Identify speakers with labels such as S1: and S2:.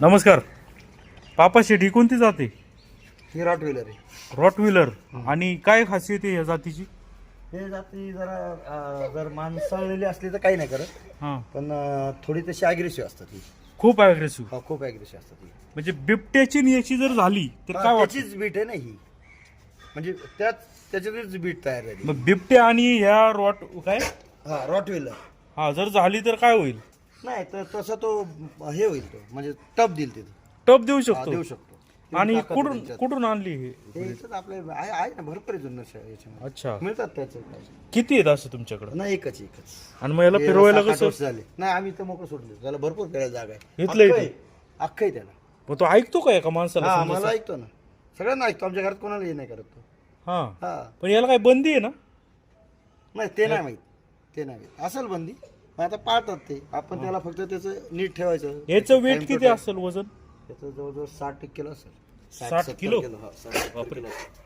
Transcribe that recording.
S1: नमस्कार. पापा शेठी कोणती जाते?
S2: ही रॉट व्हीलर आहे.
S1: रॉट व्हीलर आणि काय खासियत आहे या जातीची?
S2: हे जाती जरा अं, जर माणसाळलेली असली तर काही नाही करत.
S1: हां.
S2: पण अं, थोडी तशी अग्रेसिव्ह असतात ही.
S1: खूप अग्रेसिव्ह
S2: हो खूप अग्रेसिव्ह असतात ही.
S1: म्हणजे बिबट्याची आणि याची जर झाली तर
S2: हा,
S1: काय वाटतं?
S2: त्याचीच बीट आहे ना ही. म्हणजे त्याच त्याच्यातच बीट तयार झाली.
S1: मग बिबट्या आणि ह्या रॉट काय?
S2: हा रॉट व्हीलर
S1: हा जर झाली तर काय होईल?
S2: नाही तर तसा तो हे होईल तो म्हणजे टप देईल तिथं.
S1: टप देऊ
S2: हा,
S1: शकतो.
S2: देऊ शकतो.
S1: आणि
S2: ताकद
S1: कुठून. कुठून आणली हे?
S2: हे इथंच आपले आहे आहे ना भरपूर आहे जुन्नर शहर याच्यामध्ये.
S1: अच्छा.
S2: मिळतात त्याचे
S1: किती आहेत असं तुमच्याकडे?
S2: नाही एकच एकच.
S1: आणि मग याला
S2: हे
S1: फिरवायला कसं?
S2: वर्ष झाले. नाही आम्ही इथं मोकळं सोडून देतो. त्याला भरपूर खेळायला जागा आहे.
S1: इथलं
S2: अख्खं
S1: इथं?
S2: आहे. अख्खं आहे त्याला.
S1: मग तो ऐकतो का एका माणसाला
S2: हा
S1: समजा
S2: मला? ऐकतो ना. सगळ्यांना ऐकतो. आमच्या घरात कोणाला हे नाही करत तो.
S1: हा.
S2: हा.
S1: पण याला काय बंदी आहे ना?
S2: नाही ते नाही माहीत. ते नाही माहीत. असेल बंदी. आता पाळतात ते आपण त्याला फक्त त्याचं नीट ठेवायचं
S1: याचं वेट किती. असेल वजन
S2: त्याचं जवळजवळ साठ किलो असेल
S1: साठ किलो?
S2: हा, साठ, सत्तर
S1: बापरे.
S2: किलो असेल.